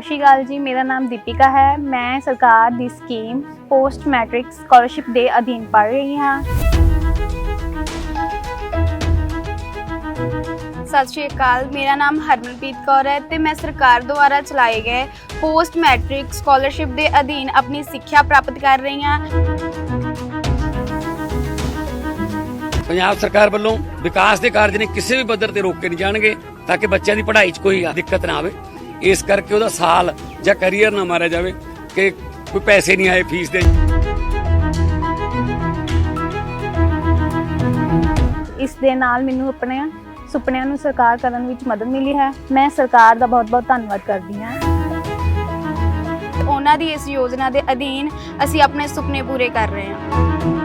ਸ਼੍ਰੀ ਅਕਾਲ ਜੀ ਮੇਰਾ ਨਾਮ ਦੀਪਿਕਾ ਹੈ। ਮੈਂ ਸਰਕਾਰ ਦੀ ਸਕੀਮ ਪੋਸਟ ਮੈਟ੍ਰਿਕ ਸਕਾਲਰਸ਼ਿਪ ਦੇ ਅਧੀਨ ਪੜ੍ਹ ਰਹੀ ਹਾਂ। ਸਤਿ ਸ਼੍ਰੀ ਅਕਾਲ ਮੇਰਾ ਨਾਮ ਹਰਮਨਪ੍ਰੀਤ ਕੌਰ ਹੈ ਤੇ ਮੈਂ ਸਰਕਾਰ ਦੁਆਰਾ ਚਲਾਏ ਗਏ ਪੋਸਟ ਮੈਟ੍ਰਿਕ ਸਕਾਲਰਸ਼ਿਪ ਦੇ ਅਧੀਨ ਆਪਣੀ ਸਿੱਖਿਆ ਪ੍ਰਾਪਤ ਕਰ ਰਹੀ ਹਾਂ। ਪੰਜਾਬ ਸਰਕਾਰ ਵੱਲੋਂ ਵਿਕਾਸ ਦੇ ਕਾਰਜ ਨੇ ਕਿਸੇ ਵੀ ਪੱਧਰ ਤੇ ਰੋਕੇ ਨਹੀਂ ਜਾਣਗੇ ਤਾਂ ਕਿ ਬੱਚਿਆਂ ਦੀ ਪੜ੍ਹਾਈ 'ਚ ਕੋਈ ਦਿੱਕਤ ਨਾ ਆਵੇ। ਇਸ ਕਰਕੇ ਉਹਦਾ ਸਾਲ ਜਾਂ ਕੈਰੀਅਰ ਨਾ ਮਾਰਿਆ ਜਾਵੇ ਕਿ ਕੋਈ ਪੈਸੇ ਨਹੀਂ ਆਏ ਫੀਸ ਦੇ ਇਸ ਦੇ ਨਾਲ ਮੈਨੂੰ ਆਪਣੇ ਸੁਪਨਿਆਂ ਨੂੰ ਸਰਕਾਰ ਕਰਨ ਵਿੱਚ ਮਦਦ ਮਿਲੀ ਹੈ। ਮੈਂ ਸਰਕਾਰ ਦਾ ਬਹੁਤ-ਬਹੁਤ ਧੰਨਵਾਦ ਕਰਦੀ ਹਾਂ। ਉਹਨਾਂ ਦੀ ਇਸ ਯੋਜਨਾ ਦੇ ਅਧੀਨ ਅਸੀਂ ਆਪਣੇ ਸੁਪਨੇ ਪੂਰੇ ਕਰ ਰਹੇ ਹਾਂ।